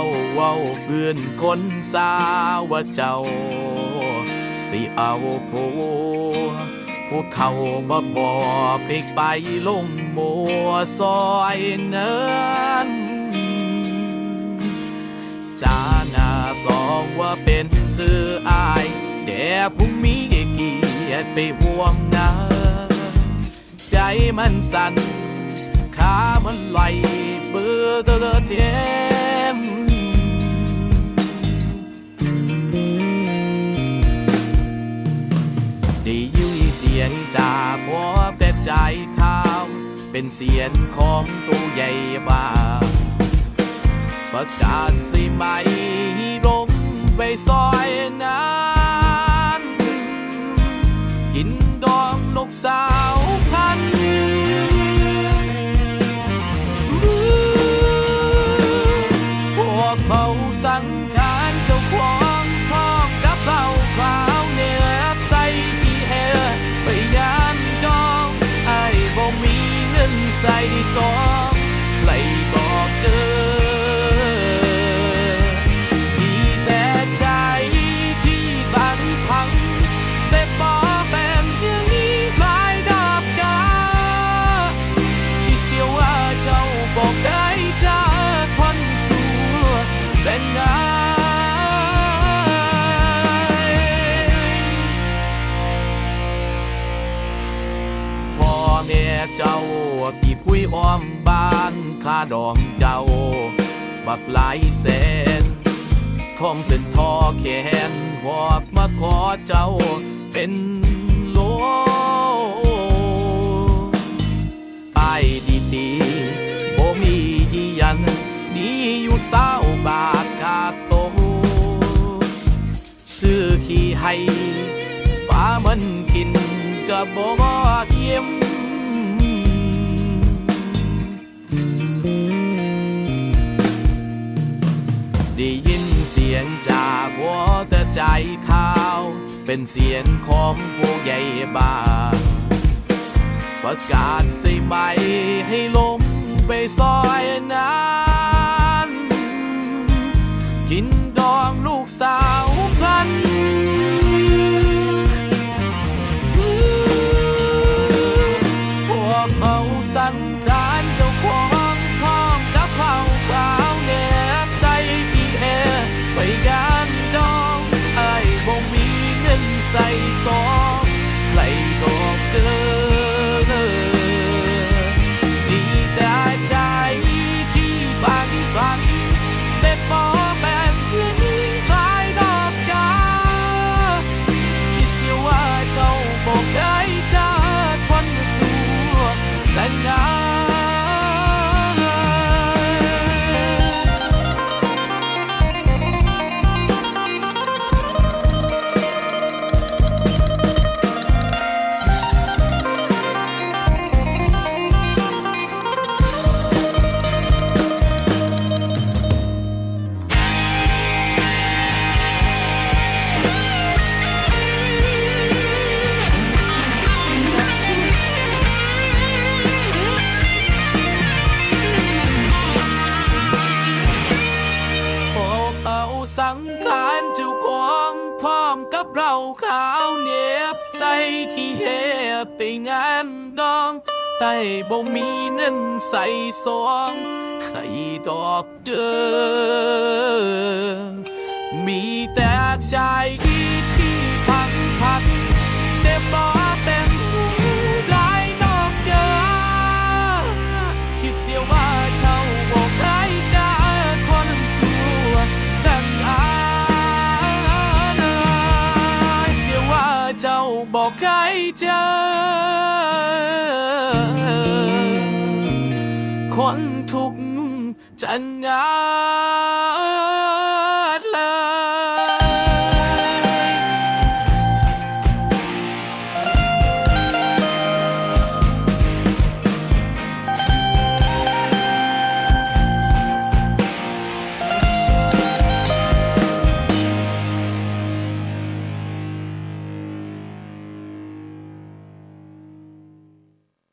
เจ้าเว้าเพื่อนคนสาว่าเจ้า สิเอาผัวผู้เขาบ่บ่พลิกไปลงมัวซอยเนินจาหน้าสองว่าเป็นสื่ออายแด่ผู้มีเกียรติไปห่วงงาใจมันสั่นขามันไหลเบื่อเตอเท เป็นเสียงของตัวใหญ่บ้าประกาศสิไหมลงไปซอยนั้นกินดองนกสาวพันพวกเขาสังข แม่เจ้าที่คุยอ้อมบ้านค่าดองเจ้า บักหลายแสนทองเป็นทอแขนวอกมาขอเจ้าเป็นโลไปดีๆบ่มียียัน ดีอยู่เศร้าบาทขาโตซื้อขี้ให้ป้ามันกินก็บ่เยี่ยม ใจข่าว เป็นเสียงของผู้ใหญ่บ้าประกาศใส่ไหมให้ลมไปซอยนั้น สังขารเจ้าของพร้อมกับเราขาวเนียบใจที่เฮไปงานดองใต่บ่มีเงินใส่ซองให้ดอกเด้อมีแต่ใจที่พัง บอกใครเจอ คนทุกข์จะเหงา